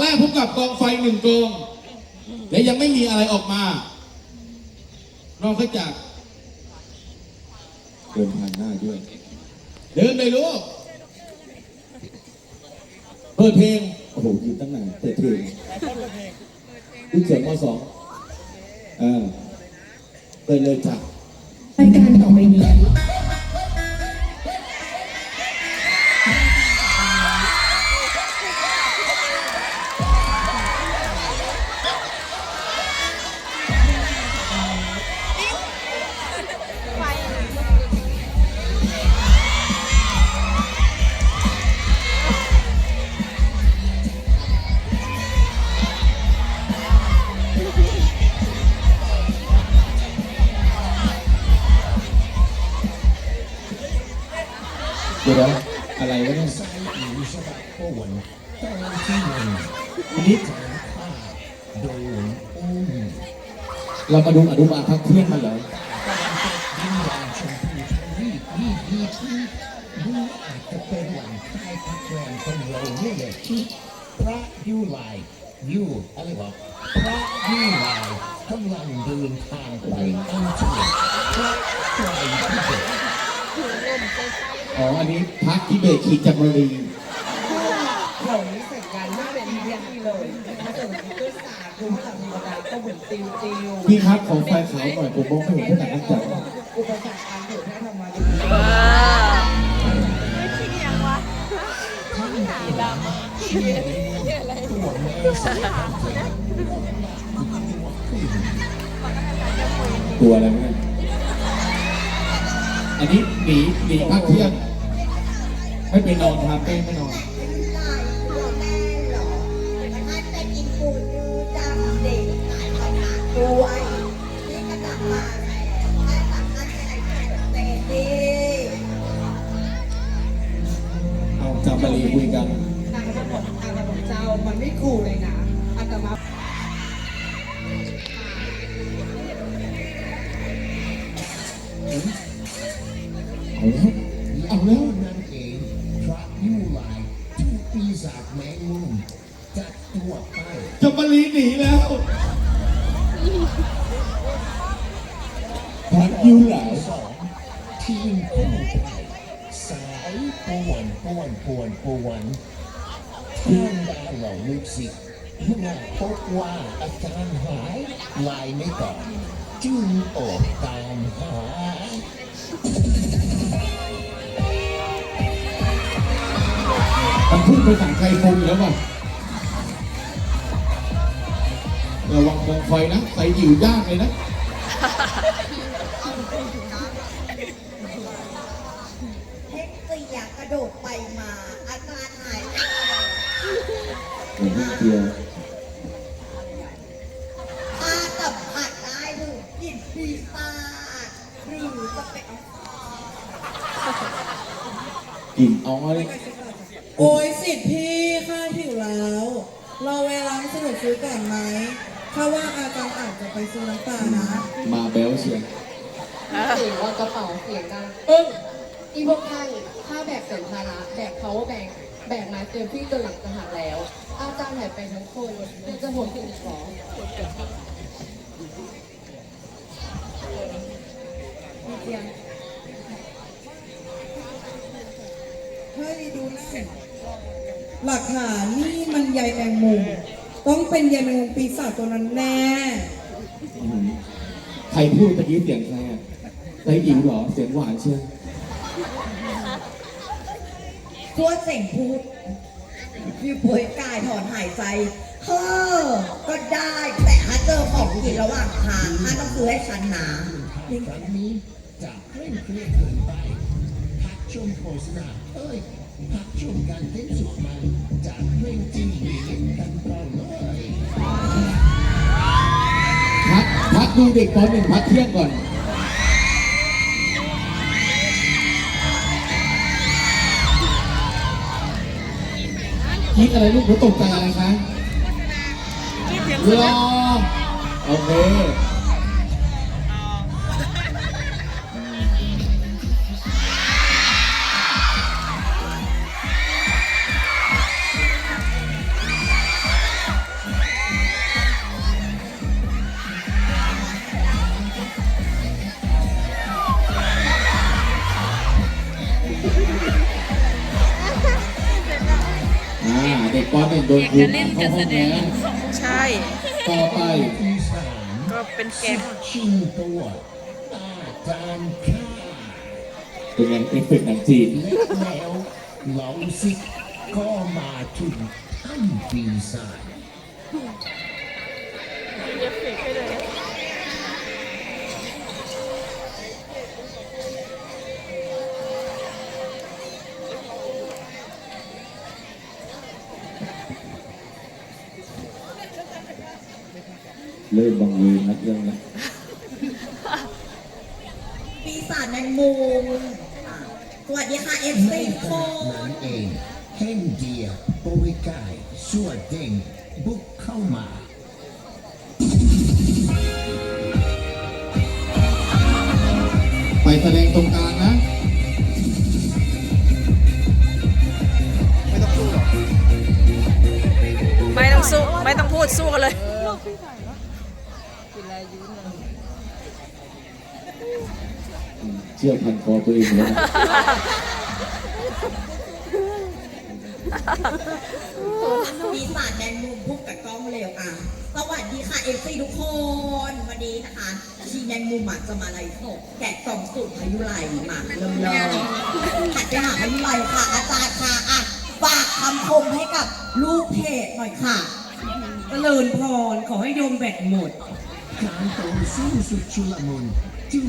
แรกพบกับกองไฟหนึ่งกองและยังไม่มีอะไรออกมา นอกจากเดินผ่านหน้าด้วย เดินเลยลูกเปิดเพลง โอ้โหยืนตั้งนานเปิดเพลงลูกเสือมสองอ่าเปิดเลยจ้ะรายการต่อไปนี้ ดี๋ยวอะไรวะเนี่ยโอ้วันตอนที่หนึ่งอันนี้โดนอุ้มเรามาดูอนุบาลพักเที่ยงมันเหรอวิญญาชมพูทวีปีดีที่ดูอาจจะเป็นหลังใต้พักแรมของเราเนี่ยแหละที่พระยูไลยูอะไรวะพระยูไลกำลังเดินทางไปอันเชิญพระไตรปิฎก อ๋อ อันนี้พักที่เบตขีจักรีเรานี้เสร็จงานไม่เป็นเรียนเลยถ้าเกิดมันก็สาดดูพลังธรรมดาก็เหมือนติวติวพี่ครับของไฟขาวหน่อยผมมองไม่เห็นขนาดนั้นจังอุปสรรคการเผยแพร่ธรรมะตัวแม่สาวตัวอะไรเนี่ยอันนี้หนีหนีพักเที่ยง ไม่ไปนอนทำเป้ไม่นอนเอาจำบาลีคุยกันนางระบอกอางระบบเจ้ามันไม่คู่เลยนะ กปีศาจแมงมุมจัดตัวไปจะมาลีหนีแล้วพักยิ้วเหลาสองทีมกู้ภัยสายป่วนป่วนป่วนป่วนท่านดาวเหล่าลูกศิษย์เมื่อพบว่าอาการหายลายไม่ก่อนจึงออกตามหา มันพุ่งไปสั่งใครคงอยู่แล้วว่ะระวังกองไฟนะใส่หิวยากเลยนะเฮ็กเสียกระโดดไปมาอาการหายไปเหมือนเดียวอาสัมผัสได้ถึงกลิ่นปีศาจหรือจะเป็นกลิ่นอ้อย โอ้ยสิทธิ์พี่ข้าหิวแล้ว เราเวลาสนุกซื้อก่อนไหมถ้าว่าอาจารย์อาจจะไปซื้อน้ำปลานะมาแบลเชียงเสียงว่ากระเป๋าเสียงดังปึ้งอีพวกท่านถ้าแบกสัมภาระแบก power bank แบกมาเตรียมที่ตัวหลังจะหักแล้ว อาจารย์หายไปทั้งคนยังจะห่วงถึงหรอเฮ้ยดูนะ หลักฐานนี่มันใยแมงมุมต้องเป็นใยแมงมุมปีศาจตัวนั้นแน่อื้อหือใครพูดตะกี้เสียงใครอะไต้อิ๋วเหรอ เสียงหวานเชียวตัวเสียงพูดมีป่วยกายถอนหายใจ เฮ้อ ก็ได้ แต่ถ้าเจอของกินระหว่างทางถ้าต้องซื้อให้ฉันนะครั้งนี้จะเคร่งเครียดเกินไปพัก ชมโฆษณาเอ้ยพักชมการเต้นสุดมันจากเพลงจีนกันก่อนเลยพักพักดูเด็กปหนึ่งพักเที่ยงก่อนคิดอะไรลูกหนูตกใจอะไรคะรอโอเค ปหนึ่งโดนครูเข้าห้องแล้วใช่ ต่อไปอีสานก็เป็นแกมชื่อตัวตาจารย์ข้าเป็นงานเอฟเฟกต์หนังจีนแล้วเหล่าสิกก็มาถึงถ้งปีศาจ เริ่มบังเอิญนะเรื่องนี้ปีศาจแมงมุมอะสวัสดีค่ะเอฟซีทุกคน นั่นเองเฮนเดียโปวิกายสัวเด้งบุกเข้ามาไปแสดงตรงกลางนะ ไม่ต้องสู้ไม่ต้องพูดสู้กันเลย เชื่อพันคอตัวเองแล้วนะปีศาจแมงมุมพุ่งกับกล้องเร็วอะ สวัสดีค่ะเอฟซีทุกคน วันนี้นะคะชีแมงมุมอะจะมาไลฟ์สดแกะกล่องสูตรพายุไรมาเริ่มเลยหัดไปหาพายุไรค่ะ อาจารย์ค่ะอะฝากคำคมให้กับลูกเพจหน่อยค่ะเจริญพรขอให้โยมแบตหมด การต่อสู้สุดชุลมุนจึ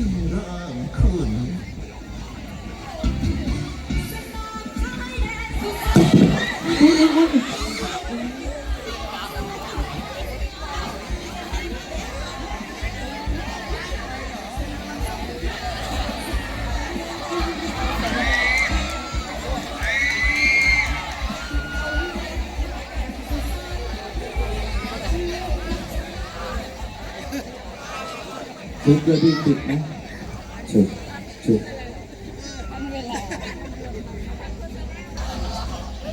ชุดด้วยพี่ติดนะชุดชุด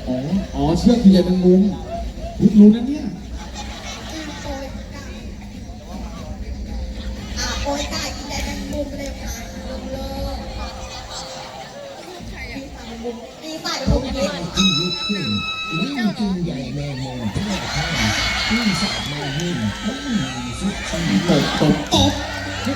อ๋ออ๋อเชือกที่ใหญ่เป็นมุมรู้รู้นะเนี่ยอะโอยกายกินได้แมงมุมเลยค่ะเริ่มเลยปีศาจแมงมุมปีศาจแมงมุมยิงที่ลุกขึ้นวิ่งกินใหญ่แมงมุมทั่วถ้ำปีศาจแมงมุมไม่มีสุดชีวิตตบตบตบ อั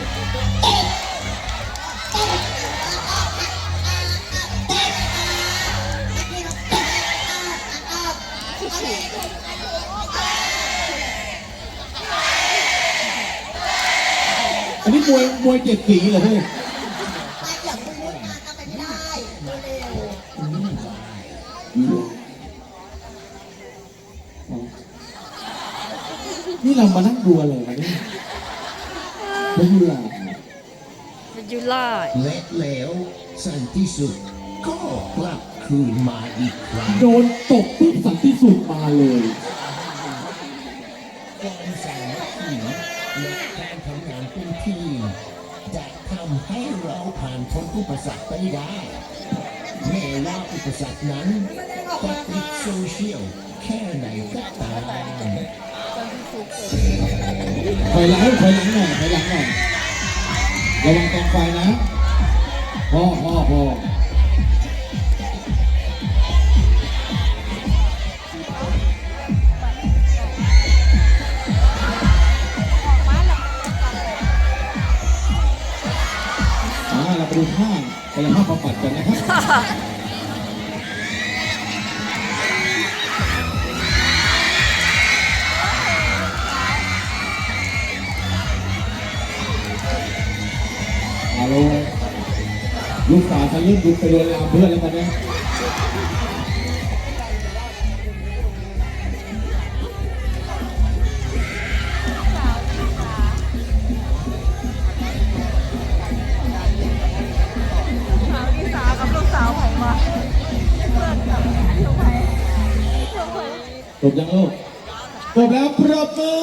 นนี้มวยมวยเจ็ดสีเหรอพูดนานทำไปไม่ได้เร็วยูโรนี่เรามานั่งดูอะไรกันเนี่ย ม่ดูหลายูล่าและแล้วสันติสุขก็กลับคืนมาอีกครั้งโดนตบปุ๊บสันติสุขมาเลยความสามัคคีและการทำงานเป็นทีมจะทำให้เราผ่านพ้นอุปสรรคไปได้แม้ว่าอุปสรรคนั้นจะติดโซเชียลแค่ไหนก็ตาม ถอยหลังถอยหลังหน่อยถอยหลังหน่อย ระวังกองไฟนะพ่อพ่อพ่อ ริ่มบุกไปโดนลามเพื่อนแล้วตอนเนี้ยจบยังลูกจบแล้วปรบมือ